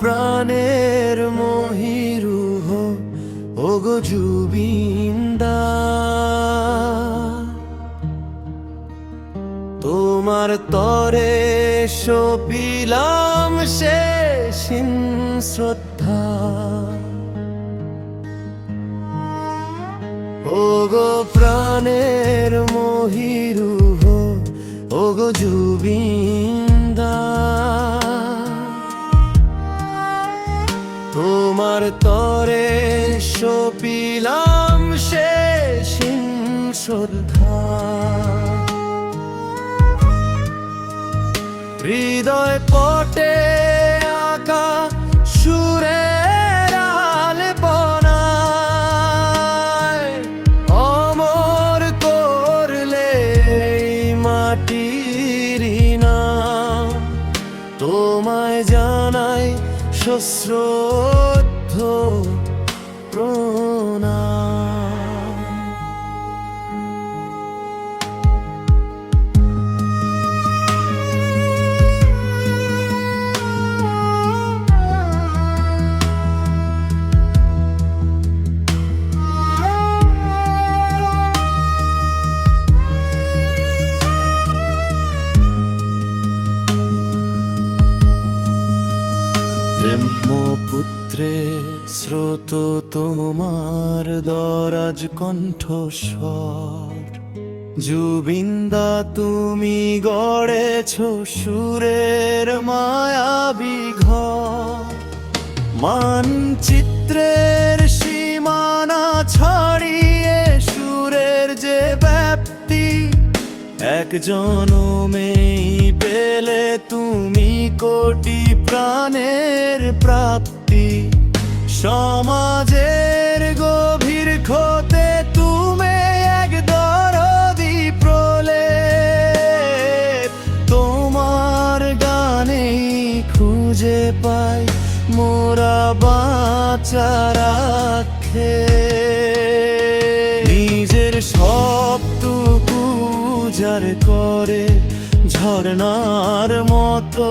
প্রাণের মহিরুহ ওগো জুবিন্দা। তোমার তরে সপিলাম শেষ শ্রদ্ধা। ওগো প্রাণের মহিরুহ ওগো জুবিন্দা শ্রদ্ধা। হৃদয় পটে আঁকা আলপনায় অমর তোমায় জানাই সশ্রদ্ধ প্রণাম। স্রোত তোমার দরাজ কণ্ঠস্বর। জুবিন্দা, তুমি গড়েছ সুরের মায়াবী ঘর। মানচিত্রের সীমানা ছাড়িয়ে সুরের যে ব্যাপ্তি এক জনমেই পেলে তুমি কোটি প্রাণের প্রাপ্তি। সমাজের গভীর ক্ষতে তুমি এক দরদি প্রলে তোমার গানে খুঁজে পাই মোরা বাঁচার নিজের সবটুকু যার করে ঝর্ণার মতো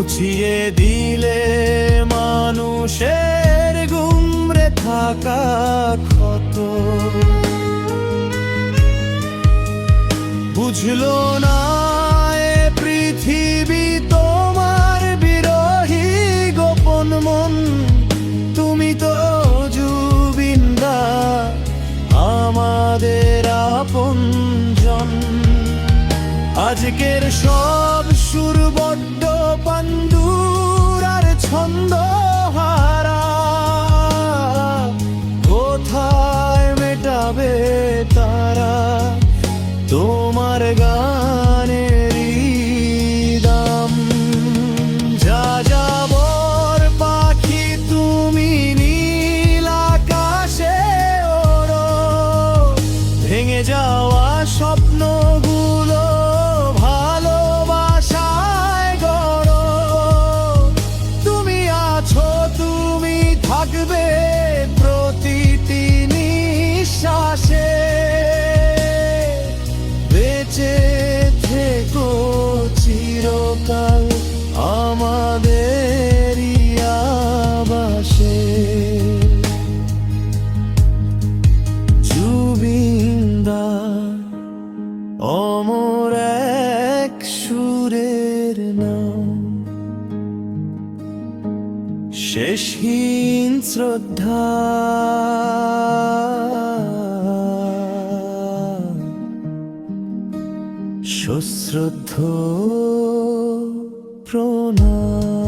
মুছিয়ে দিলে মানুষের গুমরে থাকা ক্ষত। বুঝলো না এ পৃথিবী তোমার বিরোহী গোপন মন। তুমি তো জুবিন্দা, আমাদের আপনজন আজকের সব সুর বড্ড পান্ডুর আর ছন্দ হারা কোথায় মেটাবে তারা? তোমার গানের দাম যা যাবর পাখি তুমি নীল আকাশে ওড়ো। ভেঙে যাওয়া স্বপ্নগুলো চিরকাল আমাদের আবাসে। জুবিন্দা অমর এক সুরের নাম। শেষহীন শ্রদ্ধা। সশ্রদ্ধ। প্রণাম।